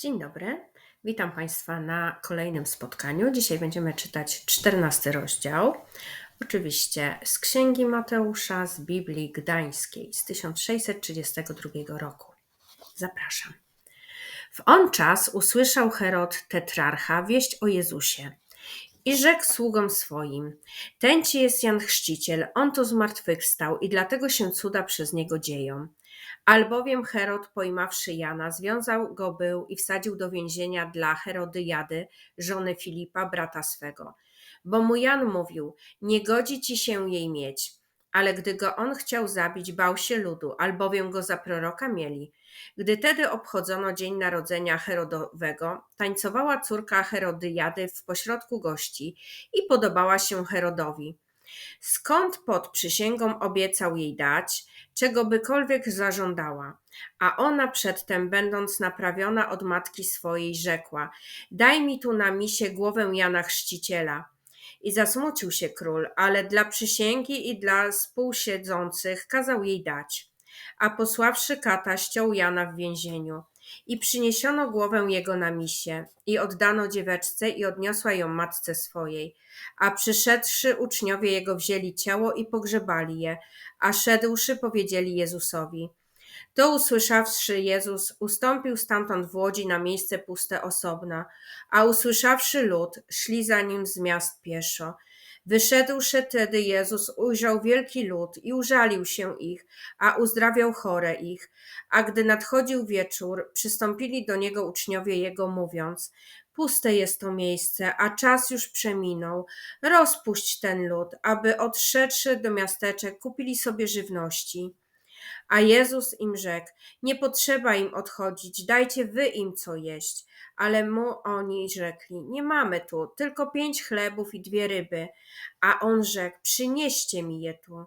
Dzień dobry. Witam Państwa na kolejnym spotkaniu. Dzisiaj będziemy czytać 14 rozdział. Oczywiście z Księgi Mateusza z Biblii Gdańskiej z 1632 roku. Zapraszam. W on czas usłyszał Herod tetrarcha wieść o Jezusie i rzekł sługom swoim: Ten ci jest Jan Chrzciciel, on to zmartwychwstał i dlatego się cuda przez niego dzieją. Albowiem Herod, pojmawszy Jana, związał go był i wsadził do więzienia dla Herodyjady, żony Filipa, brata swego. Bo mu Jan mówił, nie godzi ci się jej mieć. Ale gdy go on chciał zabić, bał się ludu, albowiem go za proroka mieli. Gdy tedy obchodzono dzień narodzenia Herodowego, tańcowała córka Herodyjady w pośrodku gości i podobała się Herodowi. Skąd pod przysięgą obiecał jej dać, czego bykolwiek zażądała. A ona przedtem, będąc naprawiona od matki swojej, rzekła: Daj mi tu na misie głowę Jana Chrzciciela. I zasmucił się król, ale dla przysięgi i dla współsiedzących kazał jej dać. A posławszy kata, ściął Jana w więzieniu. I przyniesiono głowę jego na misie, i oddano dzieweczce, i odniosła ją matce swojej. A przyszedłszy uczniowie jego wzięli ciało i pogrzebali je, a szedłszy powiedzieli Jezusowi. To usłyszawszy Jezus, ustąpił stamtąd w łodzi na miejsce puste osobna, a usłyszawszy lud, szli za nim z miast pieszo. Wyszedłszy tedy Jezus, ujrzał wielki lud i użalił się ich, a uzdrawiał chore ich. A gdy nadchodził wieczór, przystąpili do niego uczniowie jego, mówiąc: Puste jest to miejsce, a czas już przeminął. Rozpuść ten lud, aby odszedłszy do miasteczek kupili sobie żywności. A Jezus im rzekł: Nie potrzeba im odchodzić, dajcie wy im co jeść. Ale mu oni rzekli: Nie mamy tu, tylko pięć chlebów i dwie ryby. A on rzekł: Przynieście mi je tu.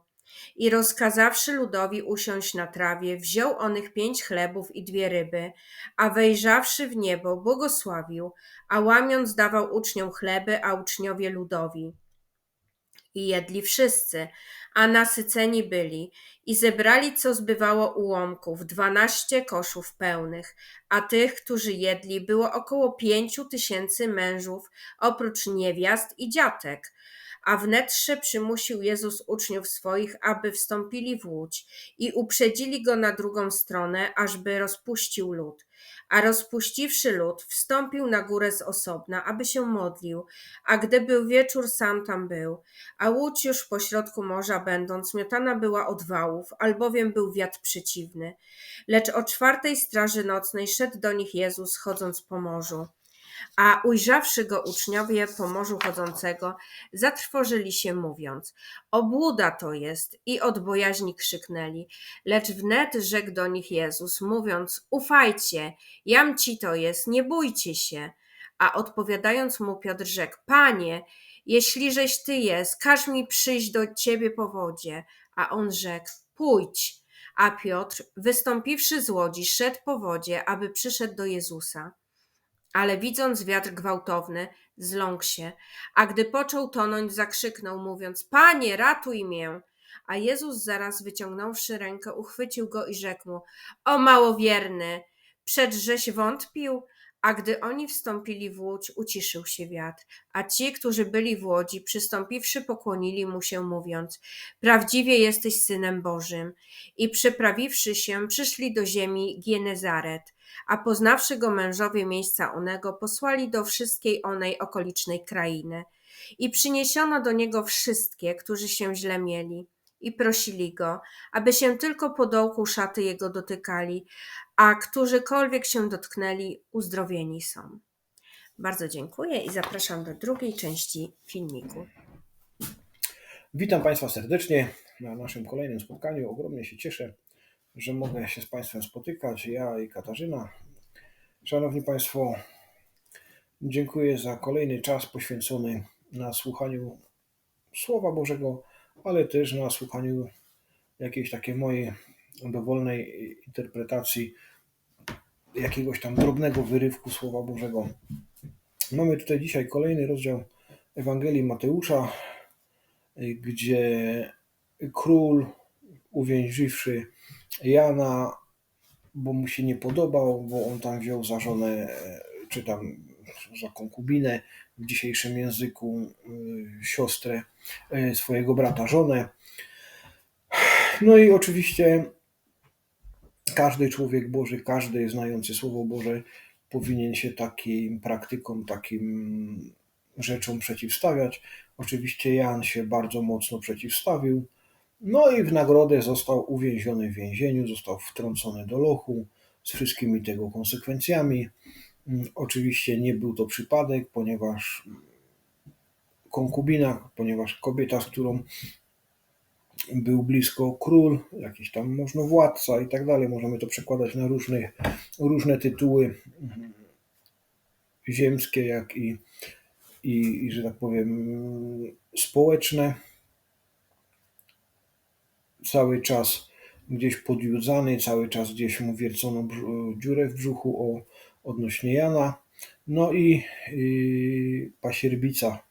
I rozkazawszy ludowi usiąść na trawie, wziął onych pięć chlebów i dwie ryby, a wejrzawszy w niebo, błogosławił, a łamiąc dawał uczniom chleby, a uczniowie ludowi. I jedli wszyscy, a nasyceni byli, i zebrali, co zbywało ułomków, dwanaście koszów pełnych, a tych, którzy jedli, było około pięciu tysięcy mężów, oprócz niewiast i dziatek. A wnetrze przymusił Jezus uczniów swoich, aby wstąpili w łódź i uprzedzili go na drugą stronę, ażby rozpuścił lud. A rozpuściwszy lud, wstąpił na górę z osobna, aby się modlił, a gdy był wieczór, sam tam był. A łódź już pośrodku morza będąc, miotana była od wałów, albowiem był wiatr przeciwny. Lecz o czwartej straży nocnej szedł do nich Jezus, chodząc po morzu. A ujrzawszy go uczniowie po morzu chodzącego, zatrwożyli się, mówiąc: Obłuda to jest, i od bojaźni krzyknęli. Lecz wnet rzekł do nich Jezus, mówiąc: Ufajcie, jam ci to jest, nie bójcie się. A odpowiadając mu Piotr rzekł: Panie, jeśliżeś ty jest, każ mi przyjść do ciebie po wodzie. A on rzekł: Pójdź. A Piotr, wystąpiwszy z łodzi, szedł po wodzie, aby przyszedł do Jezusa ale widząc wiatr gwałtowny, zląkł się, a gdy począł tonąć, zakrzyknął, mówiąc: Panie, ratuj mię! A Jezus zaraz wyciągnąwszy rękę, uchwycił go i rzekł mu: O małowierny, przedżeś wątpił? A gdy oni wstąpili w łódź, uciszył się wiatr, a ci, którzy byli w łodzi, przystąpiwszy, pokłonili mu się, mówiąc: Prawdziwie jesteś synem Bożym. I przeprawiwszy się, przyszli do ziemi Gienezaret a poznawszy go mężowie miejsca onego, posłali do wszystkiej onej okolicznej krainy. I przyniesiono do niego wszystkie, którzy się źle mieli, i prosili go, aby się tylko po dołku szaty jego dotykali, a którzykolwiek się dotknęli, uzdrowieni są. Bardzo dziękuję i zapraszam do drugiej części filmiku. Witam Państwa serdecznie na naszym kolejnym spotkaniu. Ogromnie się cieszę, że mogę się z Państwem spotykać, ja i Katarzyna. Szanowni Państwo, dziękuję za kolejny czas poświęcony na słuchaniu Słowa Bożego, ale też na słuchaniu jakiejś takiej mojej dowolnej interpretacji jakiegoś tam drobnego wyrywku Słowa Bożego. Mamy tutaj dzisiaj kolejny rozdział Ewangelii Mateusza, gdzie król uwięziwszy Jana bo mu się nie podobał, bo on tam wziął za żonę, e, czy tam za konkubinę w dzisiejszym języku y, siostrę y, swojego brata, żonę. No i oczywiście każdy człowiek Boży, każdy znający Słowo Boże powinien się takim praktykom, takim rzeczom przeciwstawiać. Oczywiście Jan się bardzo mocno przeciwstawił. No i w nagrodę został uwięziony w więzieniu, został wtrącony do lochu z wszystkimi tego konsekwencjami. Mm, Oczywiście nie był to przypadek, ponieważ konkubina, ponieważ kobieta, z którą był blisko król, jakiś tam można władca i tak dalej. Możemy to przekładać na różne, różne tytuły mm, ziemskie, jak i, i, i, że tak powiem, społeczne. Cały czas gdzieś podjudzany, cały czas gdzieś mu wiercono dziurę w brzuchu o, odnośnie Jana. No i yy, pasierbica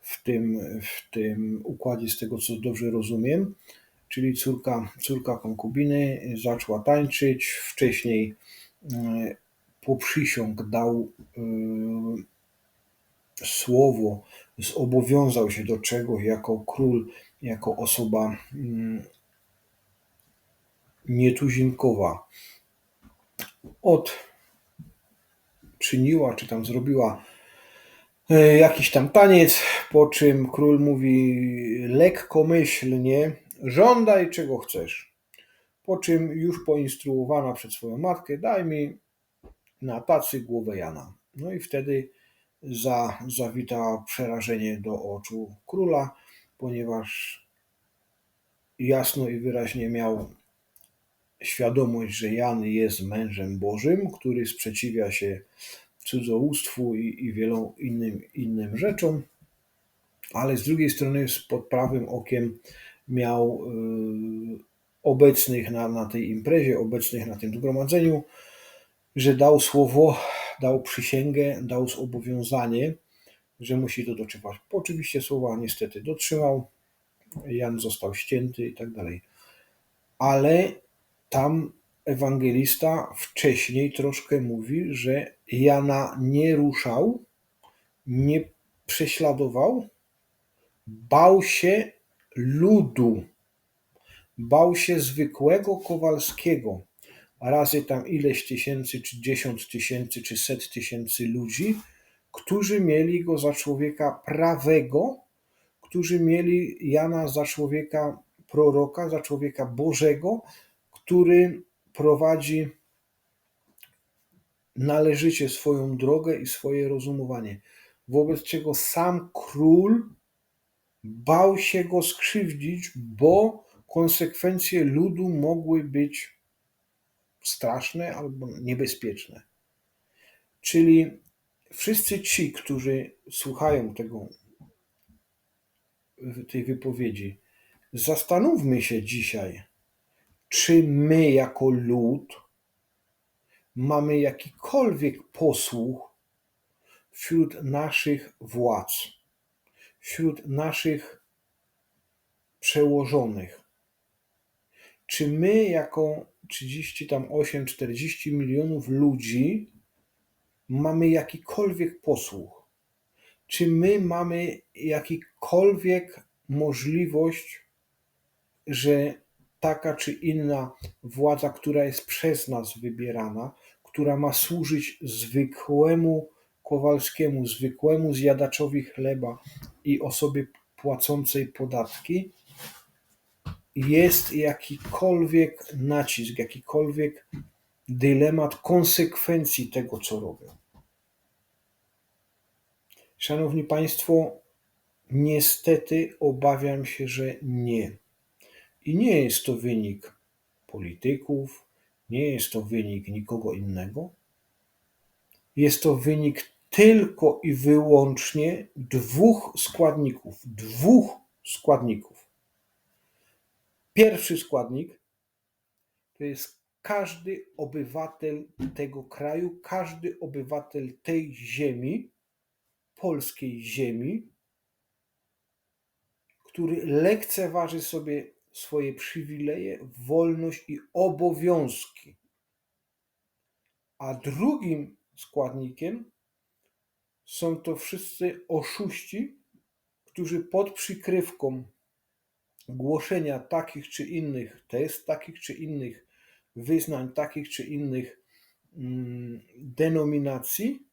w tym, w tym układzie, z tego co dobrze rozumiem, czyli córka, córka konkubiny zaczęła tańczyć. Wcześniej yy, poprzysiąg dał yy, słowo, zobowiązał się do czegoś jako król, jako osoba mm, nietuzinkowa. Od czyniła, czy tam zrobiła e, jakiś tam taniec, po czym król mówi lekkomyślnie, żądaj czego chcesz. Po czym już poinstruowana przed swoją matkę, daj mi na tacy głowę Jana. No i wtedy za, zawita przerażenie do oczu króla, ponieważ jasno i wyraźnie miał świadomość, że Jan jest mężem Bożym, który sprzeciwia się cudzołóstwu i, i wielu innym, innym rzeczom, ale z drugiej strony pod prawym okiem miał y, obecnych na, na tej imprezie, obecnych na tym zgromadzeniu, że dał słowo, dał przysięgę, dał zobowiązanie, że musi to dotrzymać. Oczywiście słowa niestety dotrzymał, Jan został ścięty i tak dalej. Ale tam ewangelista wcześniej troszkę mówi, że Jana nie ruszał, nie prześladował, bał się ludu, bał się zwykłego Kowalskiego, razy tam ileś tysięcy, czy dziesiąt tysięcy, czy set tysięcy ludzi, którzy mieli go za człowieka prawego, którzy mieli Jana za człowieka proroka, za człowieka Bożego, który prowadzi należycie swoją drogę i swoje rozumowanie. Wobec czego sam król bał się go skrzywdzić, bo konsekwencje ludu mogły być straszne albo niebezpieczne. Czyli wszyscy ci, którzy słuchają tego, tej wypowiedzi, zastanówmy się dzisiaj, czy my jako lud mamy jakikolwiek posłuch wśród naszych władz, wśród naszych przełożonych. Czy my jako 30 tam 8, 40 milionów ludzi mamy jakikolwiek posłuch? Czy my mamy jakikolwiek możliwość, że taka czy inna władza, która jest przez nas wybierana, która ma służyć zwykłemu Kowalskiemu, zwykłemu zjadaczowi chleba i osobie płacącej podatki, jest jakikolwiek nacisk, jakikolwiek dylemat konsekwencji tego, co robią. Szanowni Państwo, niestety obawiam się, że nie. I nie jest to wynik polityków, nie jest to wynik nikogo innego. Jest to wynik tylko i wyłącznie dwóch składników. Dwóch składników. Pierwszy składnik to jest każdy obywatel tego kraju, każdy obywatel tej ziemi, polskiej ziemi, który lekceważy sobie swoje przywileje, wolność i obowiązki. A drugim składnikiem są to wszyscy oszuści, którzy pod przykrywką głoszenia takich czy innych test, takich czy innych wyznań, takich czy innych mm, denominacji,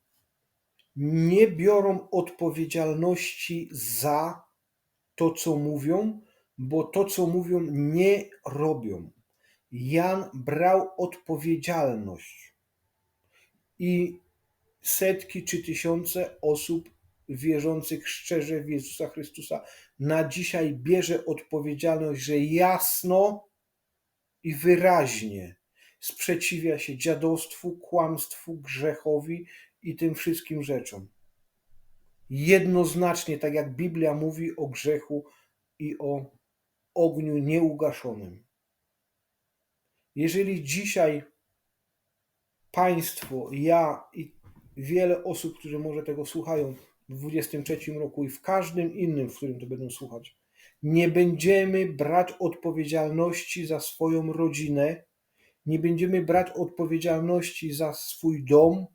nie biorą odpowiedzialności za to, co mówią, bo to, co mówią, nie robią. Jan brał odpowiedzialność i setki czy tysiące osób wierzących szczerze w Jezusa Chrystusa na dzisiaj bierze odpowiedzialność, że jasno i wyraźnie sprzeciwia się dziadostwu, kłamstwu, grzechowi i tym wszystkim rzeczom. Jednoznacznie, tak jak Biblia mówi o grzechu i o ogniu nieugaszonym. Jeżeli dzisiaj Państwo, ja i wiele osób, które może tego słuchają w 23 roku i w każdym innym, w którym to będą słuchać, nie będziemy brać odpowiedzialności za swoją rodzinę, nie będziemy brać odpowiedzialności za swój dom,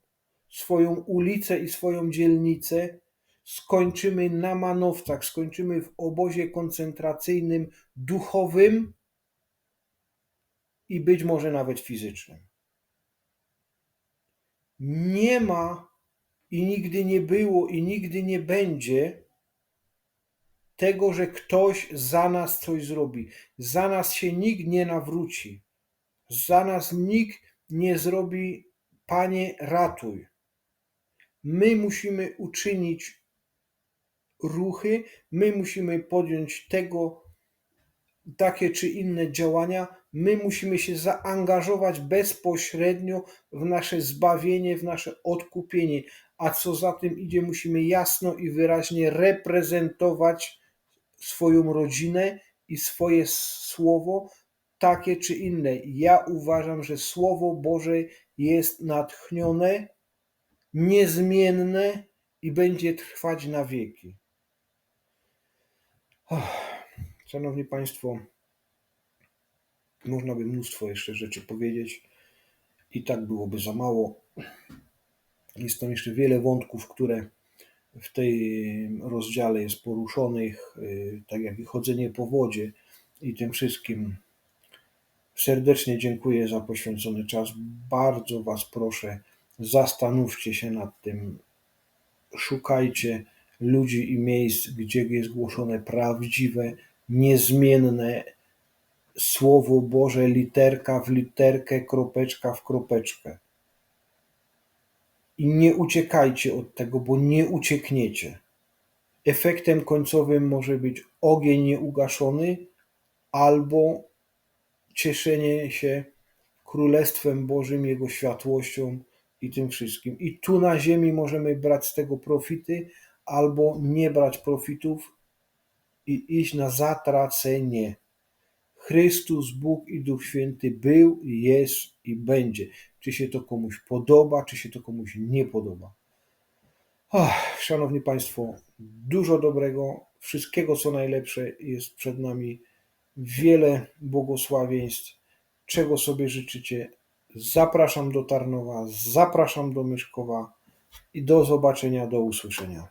swoją ulicę i swoją dzielnicę, skończymy na manowcach, skończymy w obozie koncentracyjnym duchowym i być może nawet fizycznym. Nie ma i nigdy nie było i nigdy nie będzie tego, że ktoś za nas coś zrobi. Za nas się nikt nie nawróci. Za nas nikt nie zrobi, Panie, ratuj. My musimy uczynić ruchy, my musimy podjąć tego, takie czy inne działania, my musimy się zaangażować bezpośrednio w nasze zbawienie, w nasze odkupienie, a co za tym idzie, musimy jasno i wyraźnie reprezentować swoją rodzinę i swoje słowo, takie czy inne. Ja uważam, że Słowo Boże jest natchnione, niezmienne i będzie trwać na wieki. Szanowni Państwo, można by mnóstwo jeszcze rzeczy powiedzieć i tak byłoby za mało. Jest tam jeszcze wiele wątków, które w tym rozdziale jest poruszonych, y, tak jak i chodzenie po wodzie i tym wszystkim. Serdecznie dziękuję za poświęcony czas. Bardzo Was proszę, zastanówcie się nad tym. Szukajcie ludzi i miejsc, gdzie jest głoszone prawdziwe, niezmienne Słowo Boże, literka w literkę, kropeczka w kropeczkę. I nie uciekajcie od tego, bo nie uciekniecie. Efektem końcowym może być ogień nieugaszony albo cieszenie się Królestwem Bożym, Jego światłością i tym wszystkim. I tu na ziemi możemy brać z tego profity albo nie brać profitów i iść na zatracenie. Chrystus, Bóg i Duch Święty był, jest i będzie. Czy się to komuś podoba, czy się to komuś nie podoba. Ach, szanowni Państwo, dużo dobrego, wszystkiego co najlepsze jest przed nami. Wiele błogosławieństw. Czego sobie życzycie? Zapraszam do Tarnowa, zapraszam do Myszkowa i do zobaczenia, do usłyszenia.